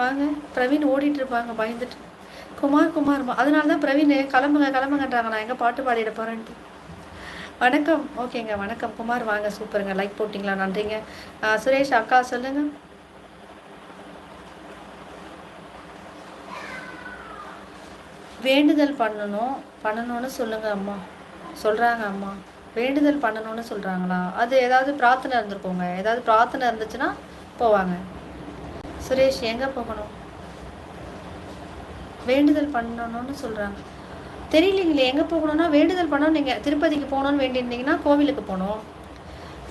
வாங்க பிரவீன் ஓடிட்டு இருப்பாங்க பயந்துட்டு. குமார் குமார் அதனால தான் பிரவீன் கிளம்புங்க கிளம்புங்கன்றாங்க. நான் எங்கே பாட்டு பாடிட போகிறேன்ட்டு வணக்கம். ஓகேங்க வணக்கம். குமார் வாங்க சூப்பருங்க. லைக் போட்டிங்களா? நன்றிங்க. சுரேஷ் அக்கா சொல்லுங்கள் வேண்டுதல் பண்ணணும். பண்ணணும்னு சொல்லுங்கள் அம்மா. சொல்கிறாங்க அம்மா. வேண்டுதல் பண்ணணும்னு சொல்கிறாங்களா அது ஏதாவது பிரார்த்தனை இருந்திருக்கோங்க. ஏதாவது பிரார்த்தனை இருந்துச்சுன்னா போவாங்க. சுரேஷ் எங்கே போகணும்? வேண்டுதல் பண்ணணும்னு சொல்கிறாங்க தெரியலீங்களே எங்கே போகணும்னா வேண்டுதல் பண்ணணும் நீங்கள் திருப்பதிக்கு போகணுன்னு வேண்டியிருந்தீங்கன்னா கோவிலுக்கு போகணும்.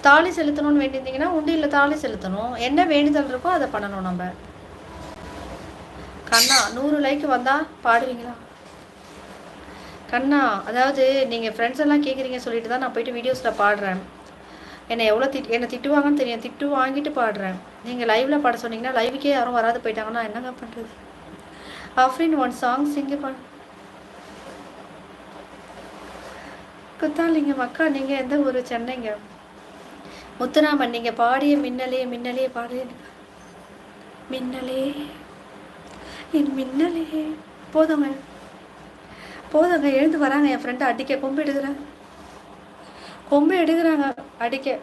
தாலி செலுத்தணும்னு வேண்டியிருந்தீங்கன்னா உண்டியில் தாலி செலுத்தணும். என்ன வேண்டுதல் இருக்கோ அதை பண்ணணும் நம்ம. கண்ணா நூறு லைக் வந்தால் பாடுவீங்களா? கண்ணா அதாவது நீங்கள் ஃப்ரெண்ட்ஸ் எல்லாம் கேட்குறீங்க சொல்லிட்டு தான் நான் போயிட்டு வீடியோஸில் பாடுறேன். என்னை எவ்வளோ திட் என்னை திட்டுவாங்கன்னு தெரியும். திட்டு வாங்கிட்டு பாடுறேன். நீங்கள் லைவில் பாட சொன்னீங்கன்னா லைவுக்கே யாரும் வராது போயிட்டாங்கன்னா என்னங்க பண்ணுறது ஆஃப்ரின் ஒன் சாங் சிங்க பண்ண குத்தாலிங்க மக்கா நீங்கள் எந்த ஊர்? சென்னைங்க. முத்துராமன் நீங்கள் பாடிய மின்னலே மின்னலே பாடிய மின்னலே என் மின்னலே. போதுங்க. போதுங்க எழுந்து வராங்க என் ஃப்ரெண்டை அடிக்க கொம்பு எடுக்கிறாங்க எடுக்கிறாங்க அடிக்க.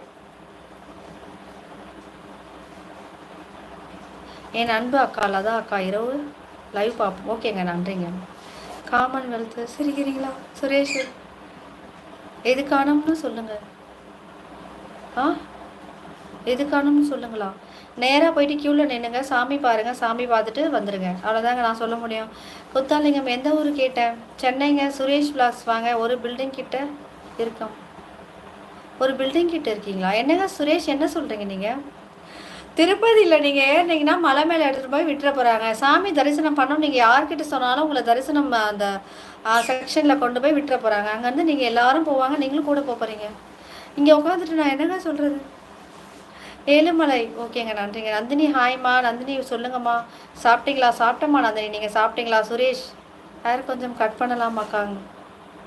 என் அன்பு அக்கா தான் அக்கா இரவு. லைவ் பார்ப்போம். ஓகேங்க நன்றிங்க. காமன்வெல்த் சிரிக்கிறீங்களா? சுரேஷ் எது காணும்னு சொல்லுங்க. ஆ? எது காணும்னு சொல்லுங்களா? நேராக போயிட்டு க்யூவில் நின்றுங்க சாமி பாருங்கள் சாமி பார்த்துட்டு வந்துடுங்க அவ்வளோதாங்க நான் சொல்ல முடியும். புத்தாலிங்கம் எந்த ஊர் கேட்டேன்? சென்னைங்க. சுரேஷ் பிளாஸ் வாங்க. ஒரு பில்டிங் கிட்ட இருக்கோம். ஒரு பில்டிங் கிட்ட இருக்கீங்களா? என்னங்க சுரேஷ் என்ன சொல்கிறீங்க நீங்கள் திருப்பதியில் நீங்கள் ஏறினீங்கன்னா மலை மேலே எடுத்துகிட்டு போய் விட்டுற போகிறாங்க சாமி தரிசனம் பண்ணோம் நீங்கள் யார்கிட்ட சொன்னாலும் உங்களை தரிசனம் அந்த செக்ஷனில் கொண்டு போய் விட்டுற போகிறாங்க அங்கேருந்து நீங்கள் எல்லாரும் போவாங்க. நீங்களும் கூட போகிறீங்க இங்கே உட்காந்துட்டு நான் என்னங்க சொல்கிறது ஏழுமலை. ஓகேங்க நன்றிங்க. நந்தினி ஹாய்மா. நந்தினி சொல்லுங்கம்மா. சாப்பிட்டீங்களா? சாப்பிட்டம்மா நந்தினி. நீங்கள் சாப்பிட்டீங்களா? சுரேஷ் யார் கொஞ்சம் கட் பண்ணலாமாக்காங்க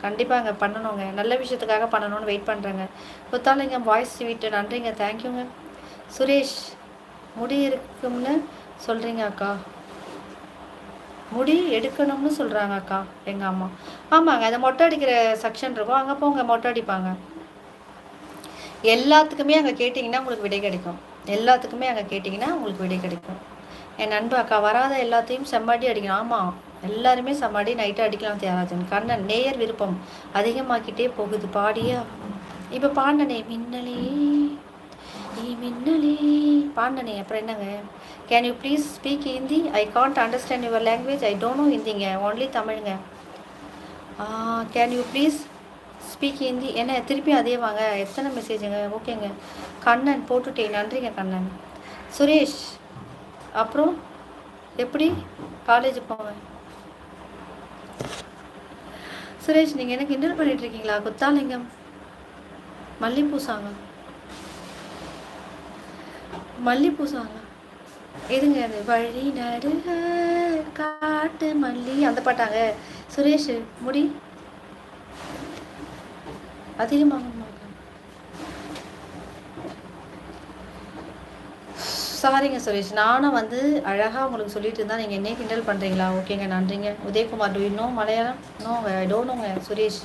கண்டிப்பாங்க பண்ணணுங்க. நல்ல விஷயத்துக்காக பண்ணணும்னு வெயிட் பண்ணுறேங்க புத்தாலிங்கம் வாய்ஸ் ஸ்வீட்டு நன்றிங்க. தேங்க்யூங்க சுரேஷ் முடி இருக்கும்னு சொல்கிறீங்க அக்கா. முடி எடுக்கணும்னு சொல்கிறாங்க அக்கா எங்கள் அம்மா. ஆமாங்க. அதை மொட்டை அடிக்கிற செக்ஷன் இருக்கும். அங்கே போங்க. மொட்டை அடிப்பாங்க. எல்லாத்துக்குமே அங்கே கேட்டிங்கன்னா உங்களுக்கு விடை கிடைக்கும். எல்லாத்துக்குமே அங்கே கேட்டிங்கன்னா உங்களுக்கு விடை கிடைக்கும். என் நண்பு அக்கா வராத எல்லாத்தையும் செம்மாட்டி அடிக்கணும். ஆமாம் எல்லாருமே சமாடி நைட்டாக அடிக்கலாம் தியாகராஜன். கண்ணன் நேயர் விருப்பம் அதிகமாக்கிட்டே போகுது பாடியா? இப்போ பாண்டனே மின்னலே நீ மின்னலே. பாண்டனே அப்புறம் என்னங்க? Can you please speak Hindi I can't understand your language I don't know ஹிந்திங்க only தமிழுங்க. Can you please speak Hindi என்ன திருப்பி அதே வாங்க. எத்தனை மெசேஜுங்க ஓகேங்க கண்ணன் போட்டுட்டேன் நன்றிங்க கண்ணன். சுரேஷ் அப்புறம்? எப்படி? காலேஜ் போவேன். சுரேஷ் நீங்கள் எனக்கு இன்டர் பண்ணிட்டு இருக்கீங்களா குத்தாலிங்கம். மல்லிப்பூ சாங்க. மல்லிப்பூ சாங்க. எதுங்க அது? வழி நடுக காட்டு மல்லி. அந்த பாட்டாங்க. சுரேஷ் முடி. அதிகமாக சாரிங்க சுரேஷ். நானும் வந்து அழகாக உங்களுக்கு சொல்லிட்டு இருந்தால் நீங்கள் என்ன கிண்டல் பண்ணுறீங்களா ஓகேங்க நன்றிங்க. உதயகுமார் டூ இன்னும் மலையாளம்? நோ ஐ நோங்க சுரேஷ்.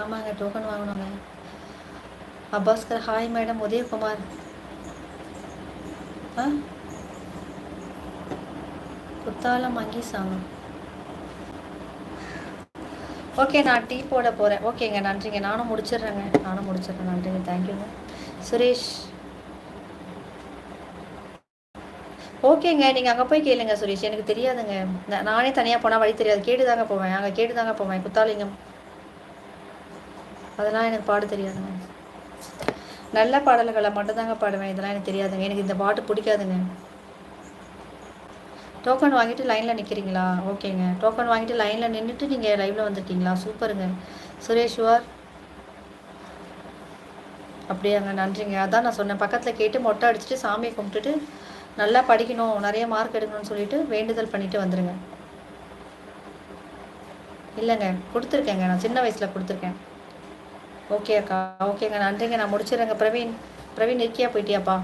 ஆமாங்க டோக்கன் வாங்கணுங்க. அப்பாஸ்கர் ஹாய் மேடம் உதயகுமார். ஆ? குத்தாலம் அங்கி சாங்கம் ஓகே நான் டீ போட போகிறேன் ஓகேங்க நன்றிங்க. நானும் முடிச்சிடுறேங்க. நானும் முடிச்சிடுறேன். நன்றிங்க. தேங்க்யூங்க சுரேஷ். ஓகேங்க நீங்கள் அங்கே போய் கேளுங்க சுரேஷ். எனக்கு தெரியாதுங்க. நானே தனியாக போனால் வழி தெரியாது. கேட்டு தாங்க போவேன். அங்கே கேட்டு தாங்க போவேன். குத்தாலிங்கம். அதெல்லாம் எனக்கு பாட தெரியாதுங்க. நல்ல பாடல்களை மட்டும்தாங்க பாடுவேன். இதெல்லாம் எனக்கு தெரியாதுங்க. எனக்கு இந்த பாட்டு பிடிக்காதுங்க. டோக்கன் வாங்கிட்டு லைனில் நிற்கிறீங்களா ஓகேங்க. டோக்கன் வாங்கிட்டு லைனில் நின்றுட்டு நீங்கள் லைவில் வந்துட்டீங்களா சூப்பருங்க. சுரேஷ்வார் அப்படியாங்க நன்றிங்க. அதான் நான் சொன்னேன் பக்கத்தில் கேட்டு மொட்டை அடிச்சுட்டு சாமியை கும்பிட்டுட்டு நல்லா படிக்கணும் நிறைய மார்க் எடுக்கணும்னு சொல்லிட்டு வேண்டுதல் பண்ணிட்டு வந்துடுங்க இல்லைங்க கொடுத்துருக்கேங்க நான் சின்ன வயசில் கொடுத்துருக்கேன். ஓகே அக்கா ஓகேங்க நன்றிங்க நான் முடிச்சிடுறேங்க. பிரவீன் பிரவீன் இருக்கியா போயிட்டியாப்பா?